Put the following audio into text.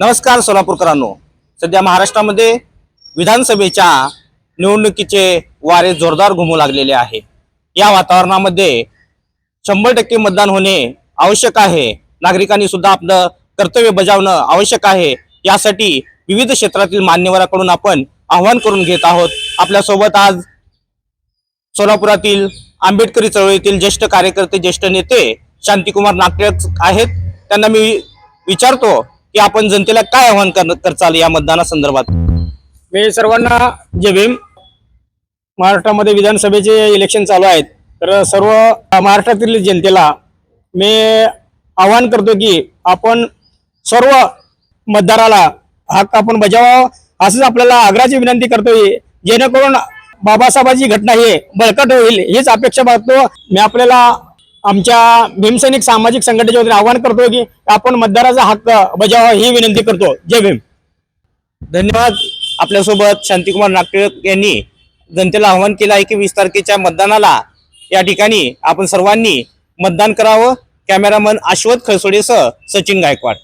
नमस्कार सोलापूरकरांनो. सध्या महाराष्ट्रामध्ये विधानसभेच्या निवडणुकीचे वारे जोरदार घुमू लागलेले आहे. या वातावरणामध्ये शंभर टक्के मतदान होणे आवश्यक आहे. नागरिकांनी सुद्धा आपलं कर्तव्य बजावणं आवश्यक आहे. यासाठी विविध क्षेत्रातील मान्यवराकडून आपण आव्हान करून घेत आहोत. आपल्यासोबत आज सोलापुरातील आंबेडकरी चळवळीतील ज्येष्ठ कार्यकर्ते ज्येष्ठ नेते शांतिकुमार नागरिक आहेत. त्यांना मी विचारतो की आपण जनतेला काय आव्हान कर चाल या मतदानासंदर्भात? मी सर्वांना जय भीम. महाराष्ट्रामध्ये विधानसभेचे इलेक्शन चालू आहेत. तर सर्व महाराष्ट्रातील जनतेला मी आवाहन करतो की आपण सर्व मतदाराला हक्क आपण बजावा असंच आपल्याला आग्रहाची विनंती करतोय. जेणेकरून बाबासाहेबांची घटना ही बळकट होईल हीच अपेक्षा बाळगतो. मी आपल्याला आमच्या भीमसैनिक सामाजिक संघटनेच्या वतीने आवाहन करतो की आपण मतदाराचा हक्क बजावा ही विनंती करतो. जय भीम. धन्यवाद. आपल्यासोबत शांतिकुमार नागटिळक यांनी जनतेला आवाहन केलं आहे की वीस तारखेच्या मतदानाला या ठिकाणी आपण सर्वांनी मतदान करावं. कॅमेरामन आश्वत खळसोडेसह सचिन गायकवाड.